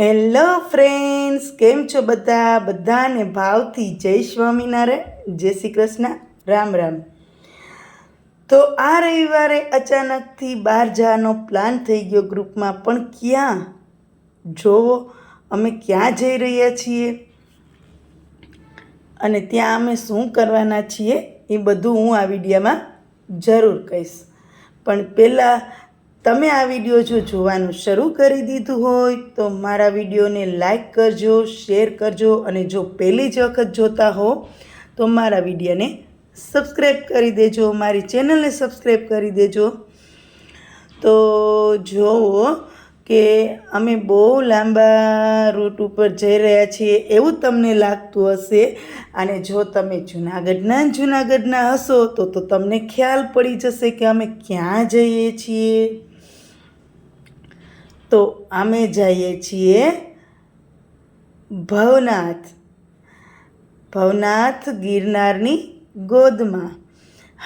Hello friends, કેમ છો બધા? બધાને ભાવથી જય સ્વામિનારાયણ, જય શ્રી કૃષ્ણ. રામ રામ. તો આ રવિવારે અચાનકથી બહાર જવાનો પ્લાન થઈ ગયો ગ્રુપમાં, પણ ક્યાં? જોવો, અમે ક્યાં જઈ રહ્યા છીએ? અને ત્યાં અમે શું કરવાના છીએ એ બધું હું આ વિડીયામાં જરૂર કહીશ. પણ પહેલાં તમે આ વીડિયો જો જોવાનું શરૂ કરી દીધું હોય, તો મારા વિડીયોને લાઈક કરજો શેર કરજો, અને જો પહેલી જ વખત જોતા હો, તો મારા વિડીયોને સબસ્ક્રાઈબ કરી દેજો, મારી ચેનલને સબસ્ક્રાઈબ કરી દેજો. તો જુઓ કે અમે બહુ લાંબા રૂટ ઉપર જઈ રહ્યા છીએ, એવું તમને લાગતું હશે. અને જો તમે જૂનાગઢના જુનાગઢના હશો, તો તો તમને ખ્યાલ પડી જશે કે અમે ક્યાં જઈએ છીએ. તો અમે જઈએ છીએ ભવનાથ. ભવનાથ ગિરનારની ગોદમાં.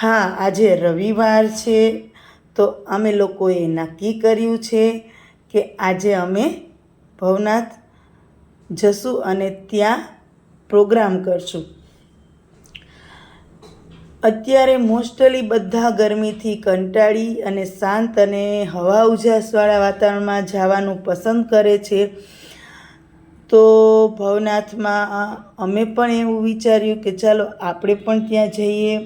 હા, આજે રવિવાર છે, તો અમે લોકોએ નક્કી કર્યું છે કે આજે અમે ભવનાથ જશું અને ત્યાં પ્રોગ્રામ કરશું. અત્યારે મોસ્ટલી બધા ગરમીથી કંટાળી અને શાંત અને હવા ઉજાસવાળા વાતાવરણમાં જવાનું પસંદ કરે છે. તો ભવનાથમાં અમે પણ એવું વિચાર્યું કે ચાલો આપણે પણ ત્યાં જઈએ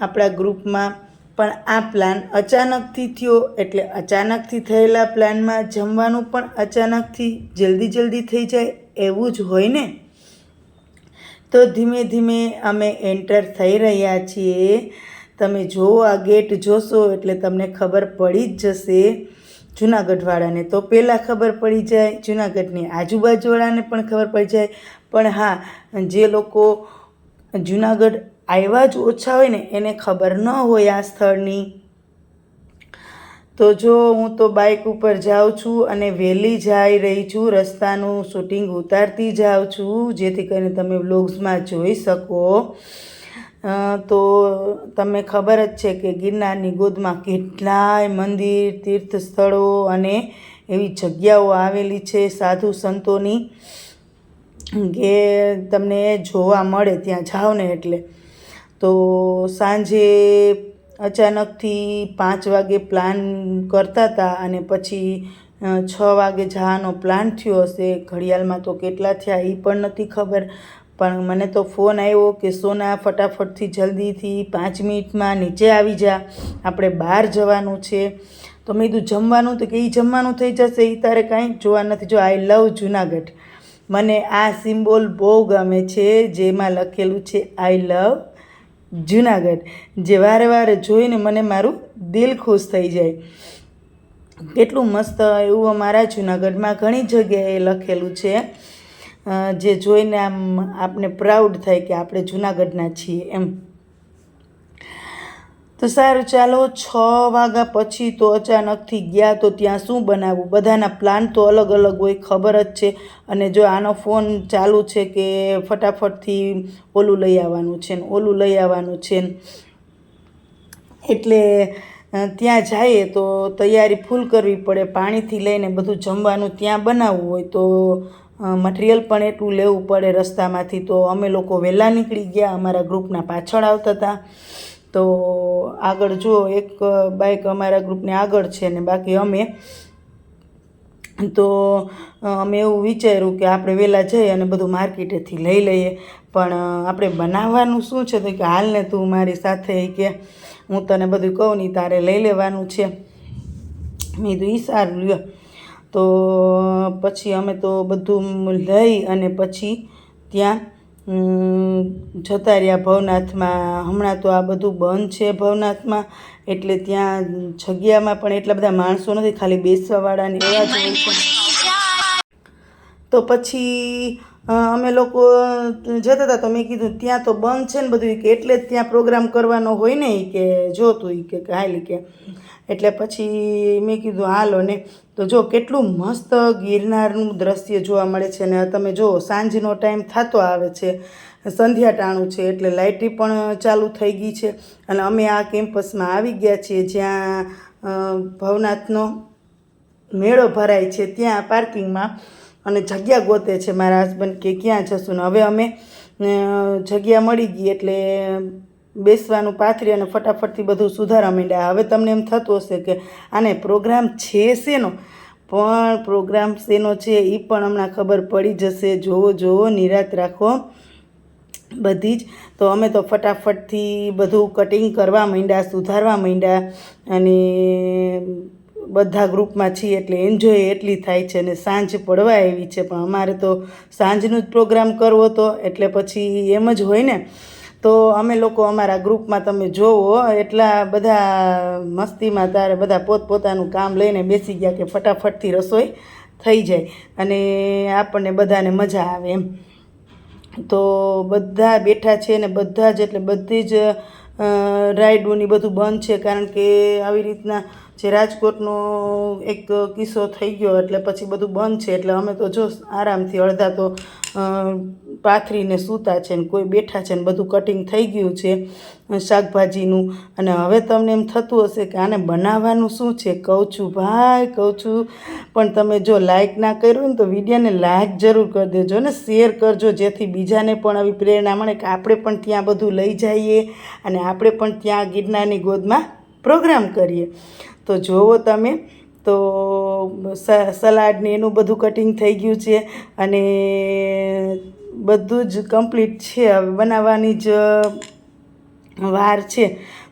આપણા ગ્રુપમાં. પણ આ પ્લાન અચાનકથી થયો એટલે અચાનકથી થયેલા પ્લાનમાં જમવાનું પણ અચાનકથી જલ્દી જલ્દી થઈ જાય એવું જ હોય ને? તો ધીમે ધીમે અમે એન્ટર થઈ રહ્યા છીએ. તમે જો આ ગેટ જોશો એટલે તમને ખબર પડી જ જશે. જુનાગઢવાળાને તો પહેલાં ખબર પડી જાય, જુનાગઢની આજુબાજુવાળાને પણ ખબર પડી જાય. પણ હા, જે લોકો જુનાગઢ આવ્યા જ ઓછા હોય ને, એને ખબર ન હોય આ સ્થળની. તો જો હું તો બાઇક ઉપર જાઉં છું અને વહેલી જઈ રહી છું, રસ્તાનું શૂટિંગ ઉતારતી જાઉં છું, જેથી કરીને તમે વ્લોગ્સમાં જોઈ શકો. તો તમને ખબર જ છે કે ગિરનારની ગોદમાં કેટલાય મંદિર તીર્થ સ્થળો અને એવી જગ્યાઓ આવેલી છે સાધુ સંતોની, કે તમને જોવા મળે ત્યાં જાઓ ને એટલે. તો સાંજે અચાનકથી પાંચ વાગે પ્લાન કરતા હતા અને પછી છ વાગે જવાનો પ્લાન થયો હશે. ઘડિયાળમાં તો કેટલા થયા એ પણ નથી ખબર. પણ મને તો ફોન આવ્યો કે, સોના, ફટાફટથી જલ્દીથી પાંચ મિનિટમાં નીચે આવી જા. આપણે બહાર જવાનું છે. તો મેં કીધું, જમવાનું તો કે એ જમવાનું થઈ જશે? એ તારે કાંઈ જોવા નથી. જો આઈ લવ જુનાગઢ. મને આ સિમ્બોલ બહુ ગમે છે, જેમાં લખેલું છે આઈ લવ જુનાગઢ, જે વારે વારે જોઈને મને મારું દિલ ખુશ થઈ જાય. કેટલું મસ્ત એવું અમારા જુનાગઢમાં ઘણી જગ્યાએ લખેલું છે જે જોઈને આમ આપણે પ્રાઉડ થાય કે આપણે જુનાગઢના છીએ એમ. તો સારું, ચાલો છ વાગ્યા પછી તો અચાનકથી ગયા તો ત્યાં શું બનાવવું? બધાના પ્લાન તો અલગ અલગ હોય, ખબર જ છે. અને જો આનો ફોન ચાલુ છે કે ફટાફટથી ઓલું લઈ આવવાનું છે ને, ઓલું લઈ આવવાનું છે ને. એટલે ત્યાં જઈએ તો તૈયારી ફૂલ કરવી પડે, પાણીથી લઈને બધું જમવાનું ત્યાં બનાવવું હોય તો મટીરિયલ પણ એટલું લેવું પડે રસ્તામાંથી. તો અમે લોકો વહેલા નીકળી ગયા, અમારા ગ્રુપના પાછળ આવતા હતા. તો આગળ જુઓ એક બાઇક અમારા ગ્રુપને આગળ છે ને બાકી અમે, તો અમે એવું વિચાર્યું કે આપણે વહેલા જઈએ અને બધું માર્કેટેથી લઈ લઈએ. પણ આપણે બનાવવાનું શું છે? તો કે હાલને તું મારી સાથે કે, હું તને બધું કહું નહીં તારે લઈ લેવાનું છે. મેં કીધું, ઈ સારું, લ્યો. તો પછી અમે તો બધું લઈ અને પછી ત્યાં જતા રહ્યા ભવનાથમાં. હમણાં તો આ બધું બંધ છે ભવનાથમાં. એટલે ત્યાં જગ્યામાં પણ એટલા બધા માણસો નથી, ખાલી બેસવાવાળાને એવા જ તો પછી અમે લોકો જતા હતા તો મેં કીધું, ત્યાં તો બંધ છે ને બધું કે, એટલે જ ત્યાં પ્રોગ્રામ કરવાનો હોય ને એ કે જોતું એ કે હાલ કે. એટલે પછી મેં કીધું, હાલો ને. તો જો કેટલું મસ્ત ગિરનારનું દ્રશ્ય જોવા મળે છે ને, તમે જુઓ સાંજનો ટાઈમ થતો આવે છે, સંધ્યા ટાણું છે, એટલે લાઇટી પણ ચાલુ થઈ ગઈ છે, અને અમે આ કેમ્પસમાં આવી ગયા છીએ, જ્યાં ભવનાથનો મેળો ભરાય છે, ત્યાં પાર્કિંગમાં અને જગ્યા ગોતે છે. મારા હસબન્ડ કે ક્યાં જશું ને? હવે અમે જગ્યા મળી ગઈ એટલે બેસવાનું પાથરી અને ફટાફટથી બધું સુધારવા માંડ્યા. હવે તમને એમ થતું હશે કે આને પ્રોગ્રામ છે શેનો? પણ પ્રોગ્રામ શેનો છે એ પણ હમણાં ખબર પડી જશે. જોવો જોવો, નિરાત રાખો બધી જ. તો અમે તો ફટાફટથી બધું કટિંગ કરવા માંડ્યા, સુધારવા માંડ્યા અને બધા ગ્રુપમાં છીએ એટલે એન્જોય એટલી થાય છે અને સાંજ પડવા આવી છે, પણ અમારે તો સાંજનું જ પ્રોગ્રામ કરવો હતો એટલે પછી એમ જ હોય ને. તો અમે લોકો અમારા ગ્રુપમાં તમે જોવો, એટલા બધા મસ્તીમાં તારે બધા પોતપોતાનું કામ લઈને બેસી ગયા કે ફટાફટથી રસોઈ થઈ જાય અને આપણને બધાને મજા આવે એમ. તો બધા બેઠા છે ને બધા જ એટલે બધી જ રાઈડોની બધું બંધ છે કારણ કે આવી રીતના જે રાજકોટનો એક કિસ્સો થઈ ગયો એટલે પછી બધું બંધ છે. એટલે અમે તો જો આરામથી અડધા તો પાથરીને સૂતા છે ને કોઈ બેઠા છે ને બધું કટિંગ થઈ ગયું છે શાકભાજીનું. અને હવે તમને એમ થતું હશે કે આને બનાવવાનું શું છે? કહું છું ભાઈ, કહું છું. પણ તમે જો લાઇક ના કર્યું ને તો વિડીયોને લાઇક જરૂર કરી દેજો ને શેર કરજો, જેથી બીજાને પણ આવી પ્રેરણા મળે કે આપણે પણ ત્યાં બધું લઈ જઈએ અને આપણે પણ ત્યાં ગિરનારની ગોદમાં પ્રોગ્રામ કરીએ. તો જોવો તમે, તો સલાડ ને એનું બધું કટિંગ થઈ ગયું છે અને બધું જ કમ્પ્લીટ છે. હવે બનાવવાની જ વાર છે.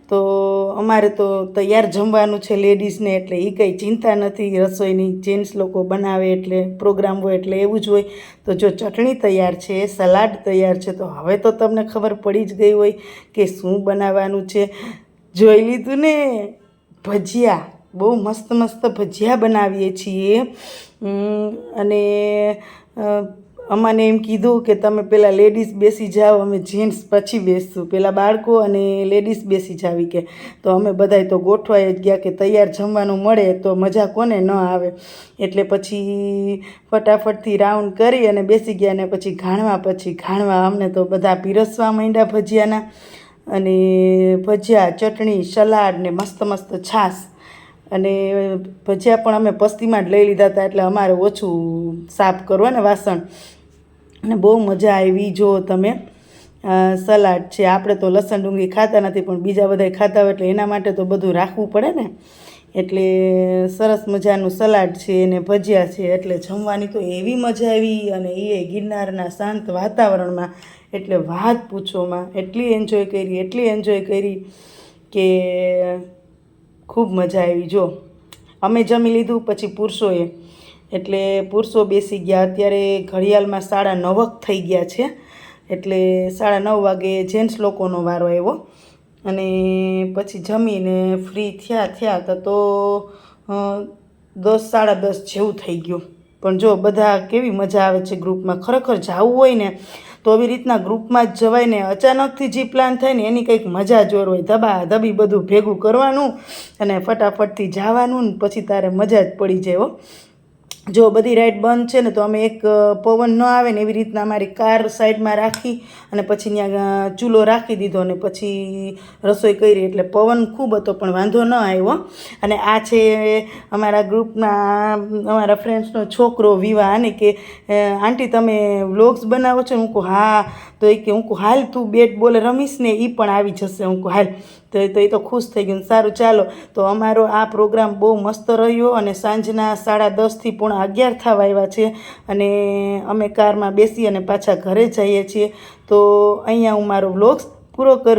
તો અમારે તો તૈયાર જમવાનું છે લેડીઝને એટલે એ કંઈ ચિંતા નથી. રસોઈની જેન્ટ્સ લોકો બનાવે એટલે, પ્રોગ્રામ હોય એટલે એવું જ હોય. તો જો ચટણી તૈયાર છે, સલાડ તૈયાર છે, તો હવે તો તમને ખબર પડી જ ગઈ હોય કે શું બનાવવાનું છે. જોઈ લીધું ને? ભજીયા. બહુ મસ્ત મસ્ત ભજીયા બનાવીએ છીએ. અને અમાને એમ કીધું કે તમે પહેલાં લેડીઝ બેસી જાઓ, અમે જેન્ટ્સ પછી બેસશું. પહેલાં બાળકો અને લેડીઝ બેસી જાવી કે. તો અમે બધાય તો ગોઠવાઈ જ ગયા કે તૈયાર જમવાનું મળે તો મજા કોને ન આવે. એટલે પછી ફટાફટથી રાઉન્ડ કરી અને બેસી ગયા અને પછી ઘાણવા પછી ઘાણવા અમને તો બધા પીરસવા માંડ્યા ભજીયાના. અને ભજીયા, ચટણી, સલાડ ને મસ્ત મસ્ત છાશ. અને ભજીયા પણ અમે પસ્તીમાં જ લઈ લીધા હતા એટલે અમારે ઓછું સાફ કરવાને વાસણ. અને બહુ મજા આવી જો તમે. સલાડ છે, આપણે તો લસણ ડુંગળી ખાતા નથી, પણ બીજા બધાય ખાતા હોય એટલે એના માટે તો બધું રાખવું પડે ને. એટલે સરસ મજાનું સલાડ છે અને ભજીયા છે એટલે જમવાની તો એવી મજા આવી અને એ ગિરનારના શાંત વાતાવરણમાં એટલે વાત પૂછોમાં. એટલી એન્જોય કરી, એટલી એન્જોય કરી કે ખૂબ મજા આવી. જો, અમે જમી લીધું, પછી પુરુષોએ. એટલે પુરુષો બેસી ગયા. અત્યારે ઘડિયાળમાં સાડા નવક થઈ ગયા છે. એટલે સાડા નવ વાગે જેન્ટ્સ લોકોનો વારો આવ્યો. અને પછી જમીને ફ્રી થયા થયા તો દસ, સાડા દસ જેવું થઈ ગયું. પણ જો બધા કેવી મજા આવે છે ગ્રુપમાં? ખરેખર જવું હોય ને, તો આવી રીતના ગ્રુપમાં જ જવાય ને અચાનકથી જે પ્લાન થાય ને, એની કંઈક મજા જોર હોય. ધબા ધબી બધું ભેગું કરવાનું અને ફટાફટથી જવાનું ને પછી તારે મજા જ પડી જાય હો. જો બધી રાઈડ બંધ છે ને, તો અમે એક પવન ન આવે ને એવી રીતના અમારી કાર સાઈડમાં રાખી અને પછી ત્યાં ચૂલો રાખી દીધો ને પછી રસોઈ કરી. એટલે પવન ખૂબ હતો, પણ વાંધો ન આવ્યો. અને આ છે અમારા ગ્રુપના, અમારા ફ્રેન્ડ્સનો છોકરો વિવાહ અને કે આંટી, તમે વ્લોગ્સ બનાવો છો? હું કહું, હા. તો એ કે, હું કહું, હાલ તું બેટ બોલે, રમીશ ને એ પણ આવી જશે. હું કહું, હાલ. તો એ તો એ તો ખુશ થઈ ગયું સારું, ચાલો. તો અમારો આ પ્રોગ્રામ બહુ મસ્ત રહ્યો અને સાંજના સાડા દસથી પોણા અગિયાર થવા આવ્યા છે અને અમે કારમાં બેસી અને પાછા ઘરે જઈએ છીએ. તો અહીંયા હું મારો વ્લોગ્સ પૂરો કરું